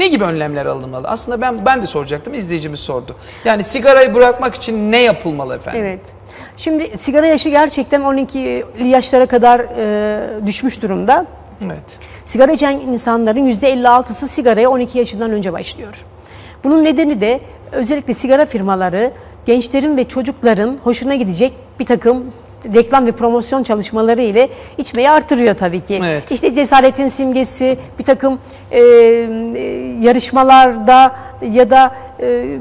Ne gibi önlemler alınmalı? Aslında ben ben de soracaktım, izleyicimiz sordu. Yani sigarayı bırakmak için ne yapılmalı efendim? Evet. Şimdi sigara yaşı gerçekten 12'li yaşlara kadar e, düşmüş durumda. Evet. Sigara içen insanların %56'sı sigaraya 12 yaşından önce başlıyor. Bunun nedeni de özellikle sigara firmaları gençlerin ve çocukların hoşuna gidecek bir takım reklam ve promosyon çalışmaları ile içmeyi artırıyor tabii ki. Evet. İşte cesaretin simgesi, bir takım e, e, yarışmalarda ya da e,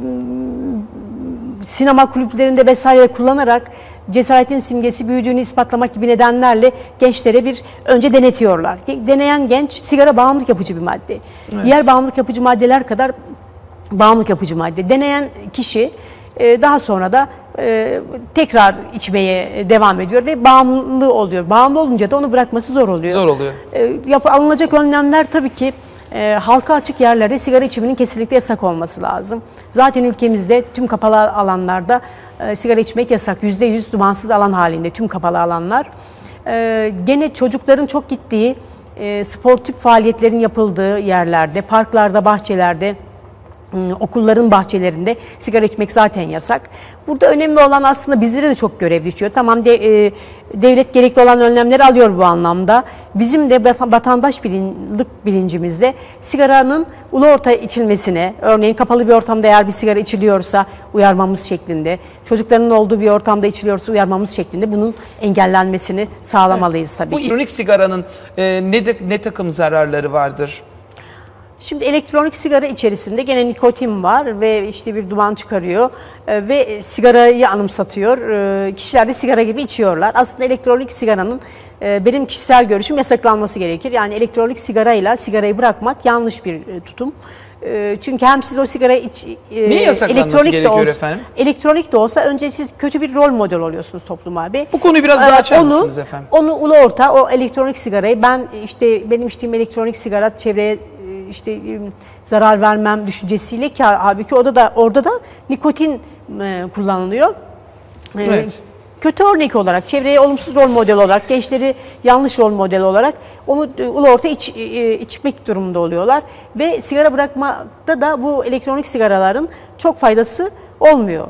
sinema kulüplerinde vesaire kullanarak cesaretin simgesi büyüdüğünü ispatlamak gibi nedenlerle gençlere bir önce denetiyorlar. Deneyen genç sigara bağımlılık yapıcı bir madde. Diğer bağımlılık yapıcı maddeler kadar bağımlılık yapıcı madde. Deneyen kişi e, daha sonra da e, tekrar içmeye devam ediyor ve bağımlı oluyor. Bağımlı olunca da onu bırakması zor oluyor. Zor oluyor. E, yap- alınacak önlemler tabii ki e, halka açık yerlerde sigara içiminin kesinlikle yasak olması lazım. Zaten ülkemizde tüm kapalı alanlarda e, sigara içmek yasak. Yüzde yüz dumansız alan halinde tüm kapalı alanlar. E, gene çocukların çok gittiği e, sportif faaliyetlerin yapıldığı yerlerde, parklarda, bahçelerde, okulların bahçelerinde sigara içmek zaten yasak. Burada önemli olan aslında bizlere de çok görev düşüyor. Tamam de, e, devlet gerekli olan önlemleri alıyor bu anlamda. Bizim de vata- vatandaş bilinlik bilincimizde sigaranın ulu orta içilmesine, örneğin kapalı bir ortamda eğer bir sigara içiliyorsa uyarmamız şeklinde, çocukların olduğu bir ortamda içiliyorsa uyarmamız şeklinde bunun engellenmesini sağlamalıyız tabii Bu ki. elektronik sigaranın e, ne de, ne takım zararları vardır? Şimdi elektronik sigara içerisinde gene nikotin var ve işte bir duman çıkarıyor e, ve sigarayı anımsatıyor. E, Kişiler de sigara gibi içiyorlar. Aslında elektronik sigaranın e, benim kişisel görüşüm yasaklanması gerekir. Yani elektronik sigarayla sigarayı bırakmak yanlış bir tutum. Çünkü hem siz o sigara iç, Niye yasaklanması de olsa, efendim? Elektronik de olsa önce siz kötü bir rol model oluyorsunuz topluma abi. Bu konuyu biraz daha açar onu, mısınız efendim? Onu ulu orta o elektronik sigarayı ben işte benim içtiğim elektronik sigara çevreye işte e, zarar vermem düşüncesiyle ki halbuki orada da orada da nikotin e, kullanılıyor. Evet. Kötü örnek olarak, çevreye olumsuz rol model olarak, gençleri yanlış rol model olarak onu e, ulu orta iç, içmek durumunda oluyorlar. Ve sigara bırakmakta da bu elektronik sigaraların çok faydası olmuyor.